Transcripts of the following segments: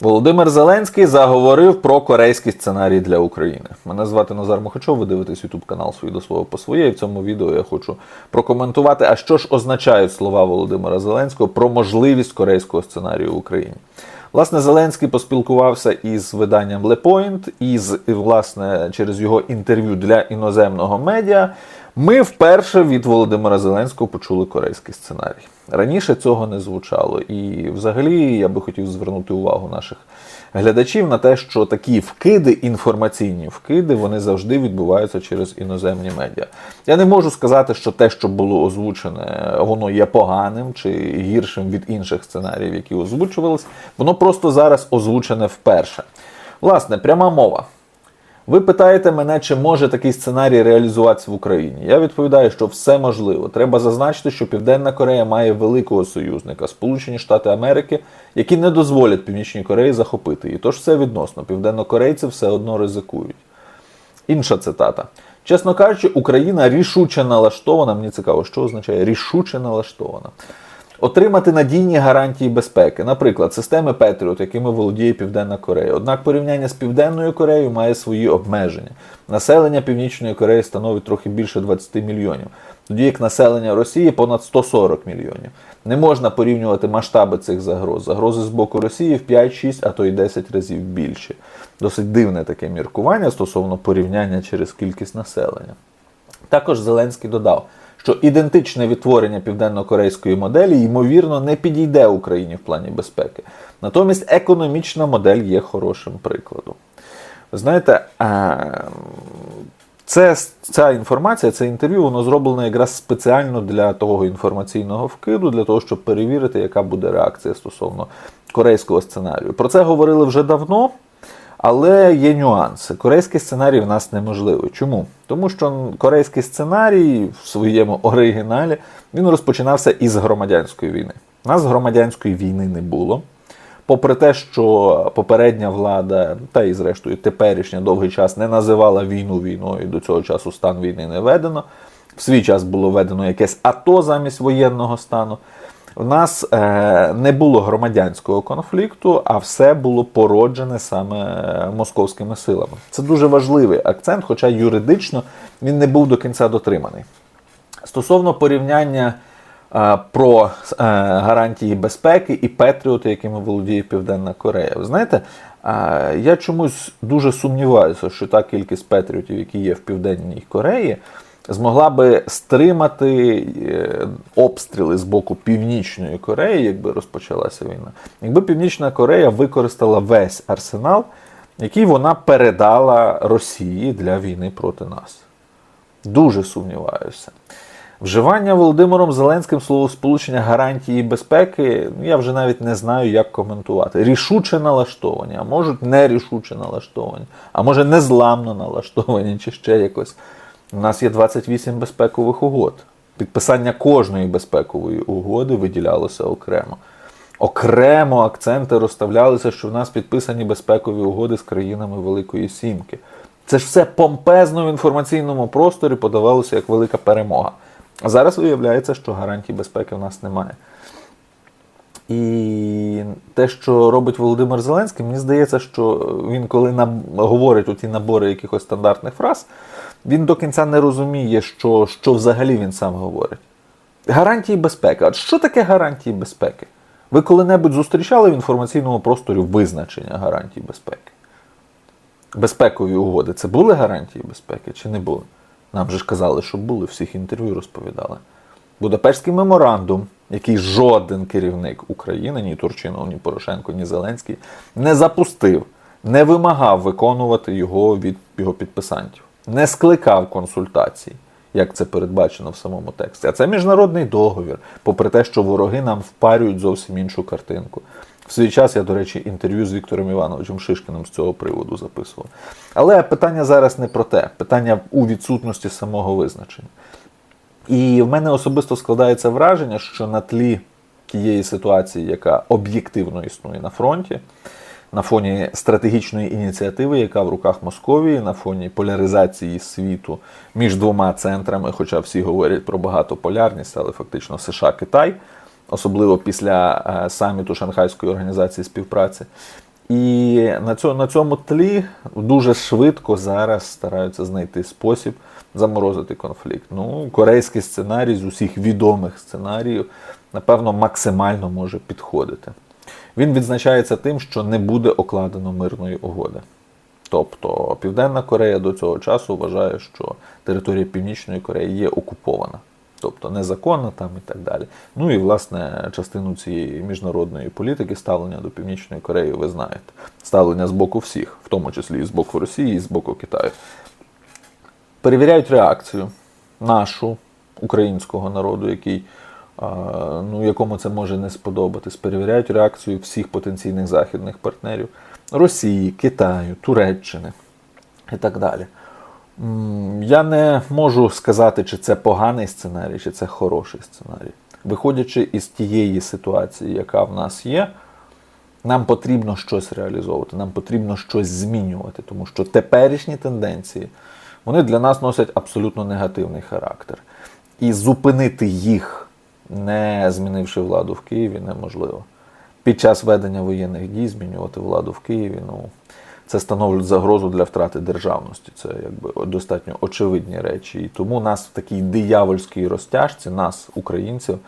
Володимир Зеленський заговорив про корейський сценарій для України. Мене звати Назар Мухачов, ви дивитесь YouTube канал «Свої до свого по своє. І в цьому відео я хочу прокоментувати, а що ж означають слова Володимира Зеленського про можливість корейського сценарію в Україні. Власне, Зеленський поспілкувався із виданням Le Point, і з, власне, через його інтерв'ю для іноземного медіа. Ми вперше від Володимира Зеленського почули корейський сценарій. Раніше цього не звучало. І взагалі я би хотів звернути увагу наших глядачів на те, що такі вкиди, інформаційні вкиди, вони завжди відбуваються через іноземні медіа. Я не можу сказати, що те, що було озвучене, воно є поганим чи гіршим від інших сценаріїв, які озвучувались. Воно просто зараз озвучене вперше. Власне, пряма мова. Ви питаєте мене, чи може такий сценарій реалізуватися в Україні? Я відповідаю, що все можливо. Треба зазначити, що Південна Корея має великого союзника Сполучені Штати Америки, які не дозволять Північній Кореї захопити її. Тож все відносно. Південнокорейці все одно ризикують. Інша цитата. Чесно кажучи, Україна рішуче налаштована. Мені цікаво, що означає рішуче налаштована. Отримати надійні гарантії безпеки, наприклад, системи Петріот, якими володіє Південна Корея. Однак порівняння з Південною Кореєю має свої обмеження. Населення Північної Кореї становить трохи більше 20 мільйонів, тоді як населення Росії понад 140 мільйонів. Не можна порівнювати масштаби цих загроз. Загрози з боку Росії в 5-6, а то й 10 разів більше. Досить дивне таке міркування стосовно порівняння через кількість населення. Також Зеленський додав, що ідентичне відтворення південно-корейської моделі ймовірно не підійде Україні в плані безпеки. Натомість економічна модель є хорошим прикладом. Ви знаєте, е, це, ця інформація, це інтерв'ю, воно зроблено якраз спеціально для того інформаційного вкиду, для того, щоб перевірити, яка буде реакція стосовно корейського сценарію. Про це говорили вже давно. Але є нюанси. Корейський сценарій в нас неможливий. Чому? Тому що корейський сценарій в своєму оригіналі він розпочинався із громадянської війни. У нас громадянської війни не було. Попри те, що попередня влада, та і зрештою теперішня довгий час не називала війну війною, до цього часу стан війни не введено. В свій час було введено якесь АТО замість воєнного стану. У нас е, не було громадянського конфлікту, а все було породжене саме московськими силами. Це дуже важливий акцент, хоча юридично він не був до кінця дотриманий. Стосовно порівняння е, про е, гарантії безпеки і Петріоти, якими володіє Південна Корея. Ви знаєте, е, я чомусь дуже сумніваюся, що та кількість Петріотів, які є в Південній Кореї, змогла би стримати е, обстріли з боку Північної Кореї, якби розпочалася війна. Якби Північна Корея використала весь арсенал, який вона передала Росії для війни проти нас. Дуже сумніваюся. Вживання Володимиром Зеленським словосполучення гарантії безпеки, ну, я вже навіть не знаю, як коментувати. Рішуче налаштовані, а можуть нерішуче налаштовані, а може незламно налаштовані, чи ще якось. У нас є 28 безпекових угод. Підписання кожної безпекової угоди виділялося окремо. Окремо акценти розставлялися, що в нас підписані безпекові угоди з країнами Великої Сімки. Це ж все помпезно в інформаційному просторі подавалося як велика перемога. А зараз виявляється, що гарантій безпеки в нас немає. І те, що робить Володимир Зеленський, мені здається, що він, коли говорить оті набори якихось стандартних фраз, він до кінця не розуміє, що, що взагалі він сам говорить. Гарантії безпеки. От що таке гарантії безпеки? Ви коли-небудь зустрічали в інформаційному просторі визначення гарантій безпеки? Безпекові угоди це були гарантії безпеки чи не були? Нам же ж казали, що були, всіх інтерв'ю розповідали. Будапештський меморандум, який жоден керівник України, ні Турчинов, ні Порошенко, ні Зеленський, не запустив, не вимагав виконувати його від його підписантів, не скликав консультацій, як це передбачено в самому тексті. А це міжнародний договір, попри те, що вороги нам впарюють зовсім іншу картинку. В свій час я, до речі, інтерв'ю з Віктором Івановичем Шишкіним з цього приводу записував. Але питання зараз не про те, питання у відсутності самого визначення. І в мене особисто складається враження, що на тлі тієї ситуації, яка об'єктивно існує на фронті, на фоні стратегічної ініціативи, яка в руках Московії, на фоні поляризації світу між двома центрами, хоча всі говорять про багатополярність, але фактично США Китай, особливо після е, саміту Шанхайської організації співпраці. І на цьому, на цьому тлі дуже швидко зараз стараються знайти спосіб заморозити конфлікт. Ну, корейський сценарій з усіх відомих сценаріїв, напевно, максимально може підходити. Він відзначається тим, що не буде окладено мирної угоди. Тобто Південна Корея до цього часу вважає, що територія Північної Кореї є окупована, тобто незаконна там і так далі. Ну і власне частину цієї міжнародної політики ставлення до Північної Кореї ви знаєте. Ставлення з боку всіх, в тому числі і з боку Росії, і з боку Китаю. Перевіряють реакцію нашу, українського народу, який, ну, якому це може не сподобатись. Перевіряють реакцію всіх потенційних західних партнерів Росії, Китаю, Туреччини і так далі. Я не можу сказати, чи це поганий сценарій, чи це хороший сценарій. Виходячи із тієї ситуації, яка в нас є, нам потрібно щось реалізовувати, нам потрібно щось змінювати, тому що теперішні тенденції вони для нас носять абсолютно негативний характер. І зупинити їх, не змінивши владу в Києві, неможливо. Під час ведення воєнних дій змінювати владу в Києві, ну це становить загрозу для втрати державності. Це якби достатньо очевидні речі. І тому нас в такій диявольській розтяжці, нас, українців,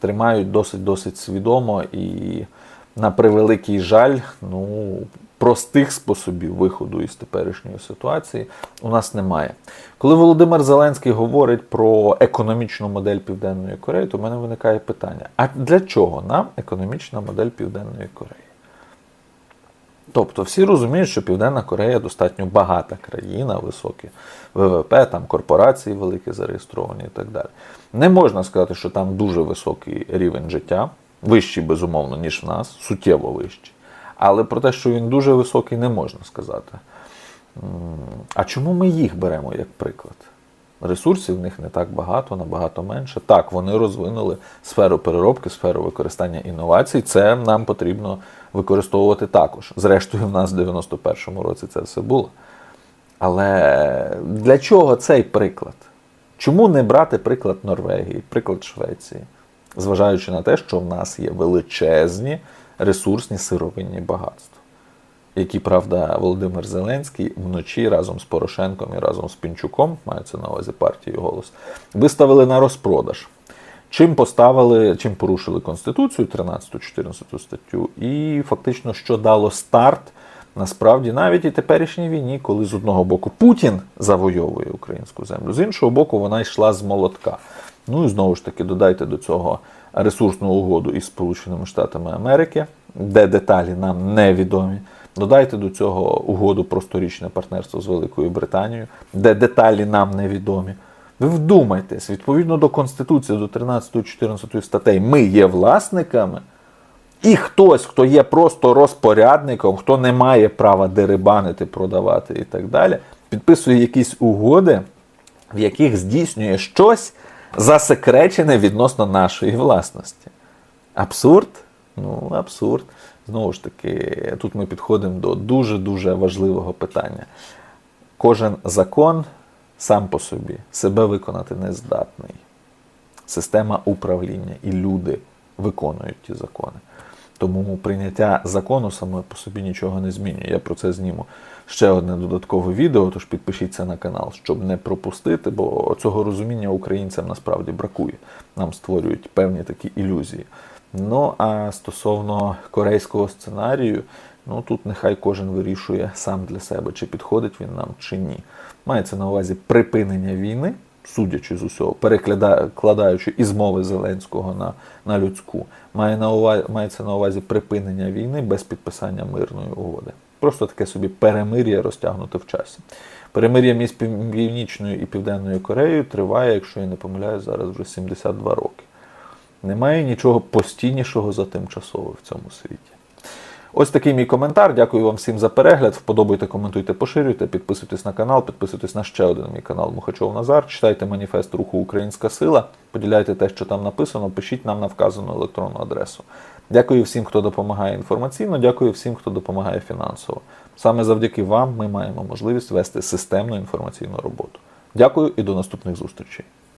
тримають досить досить свідомо і на превеликий жаль, ну простих способів виходу із теперішньої ситуації у нас немає. Коли Володимир Зеленський говорить про економічну модель Південної Кореї, то в мене виникає питання: а для чого нам економічна модель Південної Кореї? Тобто всі розуміють, що Південна Корея достатньо багата країна, високі ВВП, там корпорації великі зареєстровані і так далі. Не можна сказати, що там дуже високий рівень життя, вищий, безумовно, ніж в нас, суттєво вищий. Але про те, що він дуже високий, не можна сказати. А чому ми їх беремо як приклад? Ресурсів в них не так багато, набагато менше. Так, вони розвинули сферу переробки, сферу використання інновацій. Це нам потрібно використовувати також. Зрештою, в нас в 91-му році це все було. Але для чого цей приклад? Чому не брати приклад Норвегії, приклад Швеції, зважаючи на те, що в нас є величезні ресурсні сировинні багатства, які, правда, Володимир Зеленський вночі разом з Порошенком і разом з Пінчуком, мається на увазі партії голос, виставили на розпродаж. Чим поставили, чим порушили Конституцію, 13-14 статтю, і фактично, що дало старт насправді навіть і теперішній війні, коли з одного боку Путін завойовує українську землю, з іншого боку, вона йшла з молотка. Ну і знову ж таки додайте до цього ресурсну угоду із Сполученими Штатами Америки, де деталі нам невідомі. Додайте до цього угоду про сторічне партнерство з Великою Британією, де деталі нам невідомі. Ви вдумайтесь, відповідно до Конституції, до 13-14 статей, ми є власниками, і хтось, хто є просто розпорядником, хто не має права дерибанити, продавати і так далі, підписує якісь угоди, в яких здійснює щось засекречене відносно нашої власності. Абсурд? Ну, абсурд. Знову ж таки, тут ми підходимо до дуже-дуже важливого питання. Кожен закон сам по собі себе виконати не здатний. Система управління і люди виконують ті закони. Тому прийняття закону саме по собі нічого не змінює. Я про це зніму ще одне додаткове відео, тож підпишіться на канал, щоб не пропустити, бо цього розуміння українцям насправді бракує. Нам створюють певні такі ілюзії. Ну а стосовно корейського сценарію, ну тут нехай кожен вирішує сам для себе, чи підходить він нам, чи ні. Мається на увазі припинення війни, судячи з усього, перекладаючи із мови Зеленського на, на людську, має на увазі, мається на увазі припинення війни без підписання мирної угоди. Просто таке собі перемир'я розтягнуте в часі. Перемир'я між Північною і Південною Кореєю триває, якщо я не помиляюсь, зараз вже 72 роки. Немає нічого постійнішого за тимчасове в цьому світі. Ось такий мій коментар. Дякую вам всім за перегляд. Вподобайте, коментуйте, поширюйте, підписуйтесь на канал, підписуйтесь на ще один мій канал Мухачов Назар. Читайте маніфест руху Українська Сила, поділяйте те, що там написано, пишіть нам на вказану електронну адресу. Дякую всім, хто допомагає інформаційно, дякую всім, хто допомагає фінансово. Саме завдяки вам ми маємо можливість вести системну інформаційну роботу. Дякую і до наступних зустрічей.